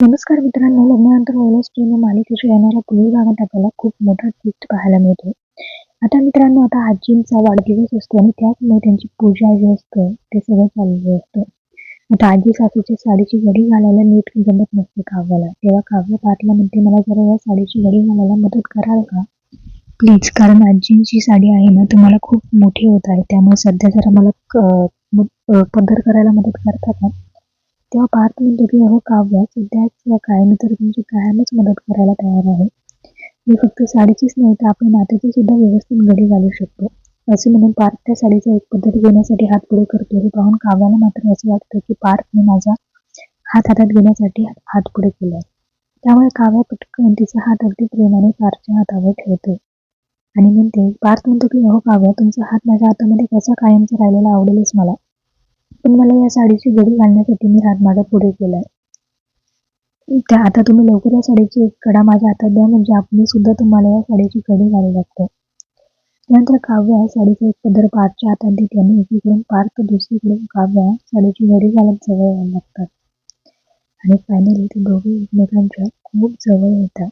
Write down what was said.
नमस्कार मित्रांनो लग्नानंतर ओलस प्रेम मालिकेच्या येणाऱ्या पुढील भागात आपल्याला खूप मोठा ट्विस्ट पाहायला मिळतो. आता मित्रांनो आता आजींचा वाढदिवस असतो आणि त्याचमुळे त्यांची पूजा जी असतं ते सगळं चाललेलं असतं. आता आजी सासूच्या साडीची घडी घालायला नीट जमत नसते काव्याला. तेव्हा काव्य पाहतला म्हणते मला जरा या साडीची घडी घालायला मदत कराल का? प्लीज कारण आजींची साडी आहे ना तुम्हाला खूप मोठी होत आहे. त्यामुळे सध्या जरा मला पदर करायला मदत करता का? तेव्हा पार्थ म्हणतो की अहो काव्या सध्याच काय मी तर तुमची कायमच मदत करायला तयार आहे. मी फक्त साडीचीच नाही तर आपल्या नात्याची सुद्धा व्यवस्थित घडी घालू शकतो. असे म्हणून पार्थ त्या साडीचा एक पद्धत घेण्यासाठी हात पुढे करतो. हे पाहून काव्याला मात्र असं वाटतं की पार्थने माझा हात हातात घेण्यासाठी हात पुढे केलाय त्यामुळे काव्या पटकन तिचा हात अगदी प्रेमाने पार्थच्या हातावर ठेवते. आणि म्हणते पार्थ म्हणतो की अहो काव्या तुमचा हात माझ्या हातामध्ये कसा कायमचा राहिलेला आवडेलच मला. पण मला या साडीची घडी घालण्यासाठी मी हात माझा पुढे केलाय. त्या आता तुम्ही लवकर या साडीची एक कडा माझ्या हातात द्या म्हणजे आपली सुद्धा तुम्हाला या साडीची घडी घालू लागतो. त्यानंतर काव्या साडीचा एक पदर पारच्या हातात देते आणि एकीकडून तर दुसरीकडून काव्या साडीची घडी घालत जवळ यायला लागतात. आणि फायनली ते दोघे एकमेकांच्या खूप जवळ येतात.